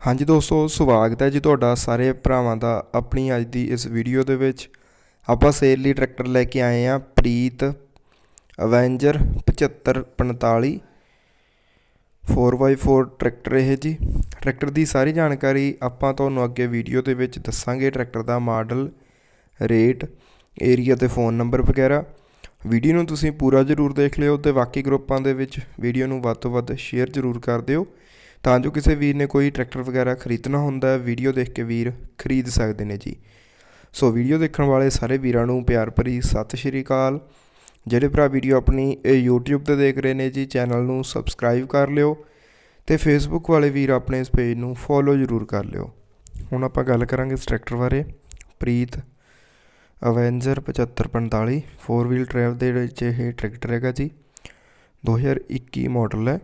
ਹਾਂਜੀ ਦੋਸਤੋ, ਸਵਾਗਤ ਹੈ ਜੀ ਤੁਹਾਡਾ ਸਾਰੇ ਭਰਾਵਾਂ ਦਾ ਆਪਣੀ ਅੱਜ ਦੀ ਇਸ ਵੀਡੀਓ ਦੇ ਵਿੱਚ। ਆਪਾਂ ਸੇਲ ਲਈ ਟਰੈਕਟਰ ਲੈ ਕੇ ਆਏ ਆ ਪ੍ਰੀਤ ਅਵੈਂਜਰ 7545 4x4 ਟਰੈਕਟਰ ਇਹ ਜੀ। ਟਰੈਕਟਰ ਦੀ ਸਾਰੀ ਜਾਣਕਾਰੀ ਆਪਾਂ ਤੁਹਾਨੂੰ ਅੱਗੇ ਵੀਡੀਓ ਦੇ ਵਿੱਚ ਦੱਸਾਂਗੇ, ਟਰੈਕਟਰ ਦਾ ਮਾਡਲ, ਰੇਟ ਏਰੀਆ ਤੇ ਫੋਨ ਨੰਬਰ ਵਗੈਰਾ। ਵੀਡੀਓ ਨੂੰ ਤੁਸੀਂ ਪੂਰਾ ਜ਼ਰੂਰ ਦੇਖ ਲਿਓ ਤੇ ਬਾਕੀ ਗਰੁੱਪਾਂ ਦੇ ਵਿੱਚ ਵੀਡੀਓ ਨੂੰ ਵੱਧ ਤੋਂ ਵੱਧ ਸ਼ੇਅਰ ਜ਼ਰੂਰ ਕਰ ਦਿਓ। ਤਾਂ ਜੋ ਕਿਸੇ ਵੀਰ ਨੇ ਕੋਈ ਟਰੈਕਟਰ ਵਗੈਰਾ ਖਰੀਦਣਾ ਹੁੰਦਾ ਹੈ ਵੀਡੀਓ ਦੇਖ ਕੇ ਵੀਰ ਖਰੀਦ ਸਕਦੇ ਨੇ ਜੀ। ਸੋ ਵੀਡੀਓ ਦੇਖਣ ਵਾਲੇ ਸਾਰੇ ਵੀਰਾਂ ਨੂੰ ਪਿਆਰ ਭਰੀ ਸਤਿ ਸ਼੍ਰੀ ਅਕਾਲ। ਜਿਹੜੇ ਭਰਾ ਵੀਡੀਓ ਆਪਣੀ, ਇਹ YouTube ਤੇ ਦੇਖ ਰਹੇ ਨੇ ਜੀ, ਚੈਨਲ ਨੂੰ ਸਬਸਕ੍ਰਾਈਬ ਕਰ ਲਿਓ ਤੇ Facebook ਵਾਲੇ ਵੀਰ ਆਪਣੇ ਇਸ ਪੇਜ ਨੂੰ ਫੋਲੋ ਜ਼ਰੂਰ ਕਰ ਲਿਓ। ਹੁਣ ਆਪਾਂ ਗੱਲ ਕਰਾਂਗੇ ਇਸ ਟਰੈਕਟਰ ਬਾਰੇ। ਪ੍ਰੀਤ ਅਵੈਂਜਰ 7545 4 ਵੀਲ ਡਰਾਈਵ ਦੇ ਵਿੱਚ ਇਹ ਟਰੈਕਟਰ ਹੈਗਾ ਜੀ। 2021 ਮਾਡਲ ਹੈ।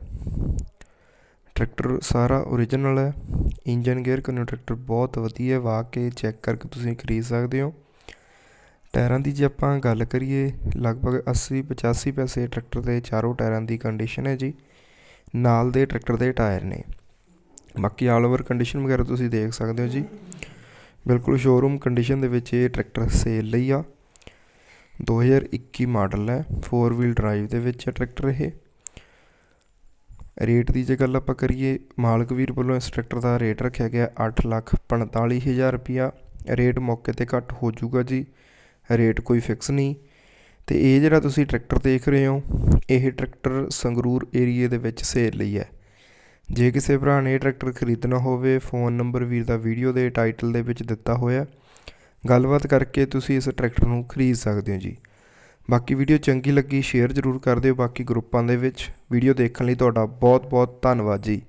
ਟਰੈਕਟਰ ਸਾਰਾ ਓਰੀਜਨਲ ਹੈ। ਇੰਜਨ ਗੇਅਰ ਕਨੋ ਟਰੈਕਟਰ ਬਹੁਤ ਵਧੀਆ ਵਾ ਕੇ ਚੈੱਕ ਕਰਕੇ ਤੁਸੀਂ ਖਰੀਦ ਸਕਦੇ ਹੋ। ਟਾਇਰਾਂ ਦੀ ਜੇ ਆਪਾਂ ਗੱਲ ਕਰੀਏ, ਲਗਭਗ 80 85 ਪੈਸੇ ਟਰੈਕਟਰ ਦੇ ਚਾਰੋਂ ਟਾਇਰਾਂ ਦੀ ਕੰਡੀਸ਼ਨ ਹੈ ਜੀ। ਨਾਲ ਦੇ ਟਰੈਕਟਰ ਦੇ ਟਾਇਰ ਨੇ। ਬਾਕੀ ਆਲ ਓਵਰ ਕੰਡੀਸ਼ਨ ਵਗੈਰਾ ਤੁਸੀਂ ਦੇਖ ਸਕਦੇ ਹੋ ਜੀ। ਬਿਲਕੁਲ ਸ਼ੋਰੂਮ ਕੰਡੀਸ਼ਨ ਦੇ ਵਿੱਚ ਇਹ ਟਰੈਕਟਰ ਸੇਲ ਲਈ ਆ। 2021 ਮਾਡਲ ਹੈ। 4 ਵੀਲ ਡਰਾਈਵ ਦੇ ਵਿੱਚ ਹੈ ਟਰੈਕਟਰ ਇਹ। ਰੇਟ ਦੀ ਜੇ ਗੱਲ ਆਪਾਂ ਕਰੀਏ, ਮਾਲਕ ਵੀਰ ਵੱਲੋਂ ਇਸ ਟਰੈਕਟਰ ਦਾ ਰੇਟ ਰੱਖਿਆ ਗਿਆ 845000 ਰੁਪਿਆ ਰੇਟ ਮੌਕੇ ਤੇ ਘੱਟ ਹੋ ਜਾਊਗਾ ਜੀ, ਰੇਟ ਕੋਈ ਫਿਕਸ ਨਹੀਂ। ਤੇ ਇਹ ਜਿਹੜਾ ਤੁਸੀਂ ਟਰੈਕਟਰ ਦੇਖ ਰਹੇ ਹੋ, ਇਹ ਟਰੈਕਟਰ ਸੰਗਰੂਰ ਏਰੀਏ ਦੇ ਵਿੱਚ ਸੇਲ ਲਈ ਹੈ। ਜੇ ਕਿਸੇ ਭਰਾ ਨੇ ਇਹ ਟਰੈਕਟਰ ਖਰੀਦਣਾ ਹੋਵੇ, ਫੋਨ ਨੰਬਰ ਵੀਰ ਦਾ ਵੀਡੀਓ ਦੇ ਟਾਈਟਲ ਦੇ ਵਿੱਚ ਦਿੱਤਾ ਹੋਇਆ ਗੱਲਬਾਤ ਕਰਕੇ ਤੁਸੀਂ ਇਸ ਟਰੈਕਟਰ ਨੂੰ ਖਰੀਦ ਸਕਦੇ ਹੋ ਜੀ। ਬਾਕੀ ਵੀਡੀਓ ਚੰਗੀ ਲੱਗੀ ਸ਼ੇਅਰ ਜ਼ਰੂਰ ਕਰ ਦਿਓ ਬਾਕੀ ਗਰੁੱਪਾਂ ਦੇ ਵਿੱਚ। ਵੀਡੀਓ ਦੇਖਣ ਲਈ ਤੁਹਾਡਾ ਬਹੁਤ ਬਹੁਤ ਧੰਨਵਾਦ ਜੀ।